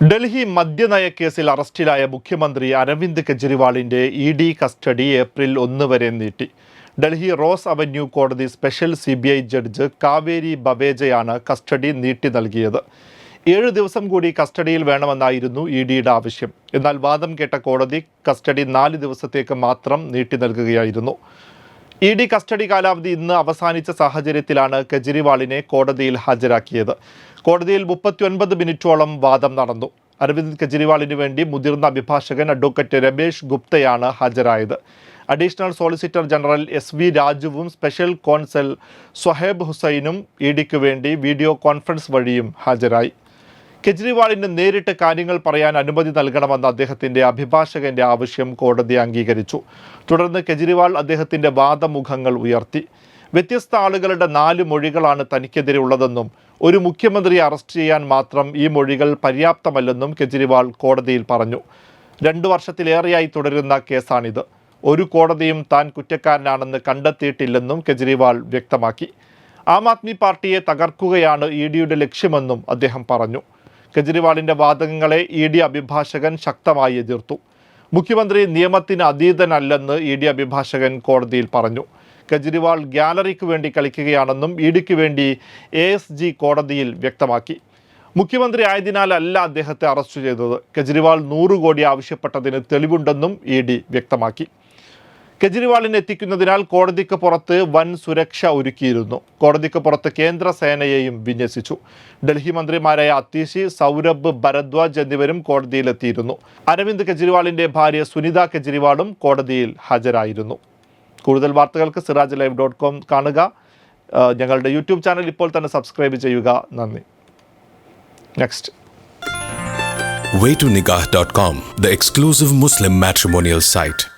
ഡൽഹി മദ്യനയ കേസിൽ അറസ്റ്റിലായ മുഖ്യമന്ത്രി അരവിന്ദ് കെജ്രിവാളിന്റെ ഇ ഡി കസ്റ്റഡി ഏപ്രിൽ ഒന്ന് വരെ നീട്ടി. ഡൽഹി റോസ് അവന്യൂ കോടതി special C B I judge Kaveri ബവേജയാണ് custody നീട്ടി നൽകിയത്. ഏഴ് ദിവസം കൂടി കസ്റ്റഡിയിൽ വേണമെന്നായിരുന്നു ഇ ഡിയുടെ ആവശ്യം. എന്നാൽ വാദം കേട്ട കോടതി കസ്റ്റഡി നാല് ദിവസത്തേക്ക് മാത്രം നീട്ടി നൽകുകയായിരുന്നു. ഇ ഡി കസ്റ്റഡി കാലാവധി ഇന്ന് അവസാനിച്ച സാഹചര്യത്തിലാണ് കെജ്രിവാളിനെ കോടതിയിൽ ഹാജരാക്കിയത്. കോടതിയിൽ മുപ്പത്തിയൊൻപത് മിനിറ്റോളം വാദം നടന്നു. അരവിന്ദ് കെജ്രിവാളിന് വേണ്ടി മുതിർന്ന അഭിഭാഷകൻ അഡ്വക്കേറ്റ് രമേഷ് ഗുപ്തയാണ് ഹാജരായത്. Additional solicitor general S V രാജുവും സ്പെഷ്യൽ കോൺസൽ സൊഹേബ് ഹുസൈനും ഇ ഡിക്ക് വേണ്ടി വീഡിയോ കോൺഫറൻസ് വഴിയും ഹാജരായി. കെജ്രിവാളിന് നേരിട്ട് കാര്യങ്ങൾ പറയാൻ അനുമതി നൽകണമെന്ന അദ്ദേഹത്തിന്റെ അഭിഭാഷകന്റെ ആവശ്യം കോടതി അംഗീകരിച്ചു. തുടർന്ന് കെജ്രിവാൾ അദ്ദേഹത്തിന്റെ വാദമുഖങ്ങൾ ഉയർത്തി. വ്യത്യസ്ത ആളുകളുടെ നാല് മൊഴികളാണ് തനിക്കെതിരെ ഉള്ളതെന്നും ഒരു മുഖ്യമന്ത്രിയെ അറസ്റ്റ് ചെയ്യാൻ മാത്രം ഈ മൊഴികൾ പര്യാപ്തമല്ലെന്നും കെജ്രിവാൾ കോടതിയിൽ പറഞ്ഞു. രണ്ടു വർഷത്തിലേറെയായി തുടരുന്ന കേസാണിത്. ഒരു കോടതിയും താൻ കുറ്റക്കാരനാണെന്ന് കണ്ടെത്തിയിട്ടില്ലെന്നും കെജ്രിവാൾ വ്യക്തമാക്കി. ആം ആദ്മി പാർട്ടിയെ തകർക്കുകയാണ് ഇ ഡിയുടെ ലക്ഷ്യമെന്നും അദ്ദേഹം പറഞ്ഞു. കെജ്രിവാളിന്റെ വാദങ്ങളെ ഇ ഡി അഭിഭാഷകൻ ശക്തമായി എതിർത്തു. മുഖ്യമന്ത്രി നിയമത്തിന് അതീതനല്ലെന്ന് ഇ ഡി അഭിഭാഷകൻ കോടതിയിൽ പറഞ്ഞു. കെജ്രിവാൾ ഗ്യാലറിക്ക് വേണ്ടി കളിക്കുകയാണെന്നും ഇ ഡിക്ക് വേണ്ടി എ എസ് ജി കോടതിയിൽ വ്യക്തമാക്കി. മുഖ്യമന്ത്രി ആയതിനാലല്ല അദ്ദേഹത്തെ അറസ്റ്റ് ചെയ്തത്. കെജ്രിവാൾ നൂറ് കോടി ആവശ്യപ്പെട്ടതിന് തെളിവുണ്ടെന്നും ഇ ഡി വ്യക്തമാക്കി. കെജ്രിവാളിനെ എത്തിക്കുന്നതിനാൽ കോടതിക്ക് പുറത്ത് വൻ സുരക്ഷ ഒരുക്കിയിരുന്നു. കോടതിക്ക് പുറത്ത് കേന്ദ്ര സേനയെയും വിന്യസിച്ചു. ഡൽഹി മന്ത്രിമാരായ അത്തീഷി സൗരഭ് ഭരദ്വാജ് എന്നിവരും കോടതിയിലെത്തിയിരുന്നു. അരവിന്ദ് കെജ്രിവാളിന്റെ ഭാര്യ സുനിത കെജ്രിവാളും കോടതിയിൽ ഹാജരായിരുന്നു. കൂടുതൽ വാർത്തകൾക്ക് സിറാജ് ലൈവ് ഡോട്ട് കോം കാണുക. ഞങ്ങളുടെ യൂട്യൂബ് ചാനൽ ഇപ്പോൾ തന്നെ സബ്സ്ക്രൈബ് ചെയ്യുക. നന്ദി. Next. Waytonikah.com, the exclusive Muslim matrimonial site.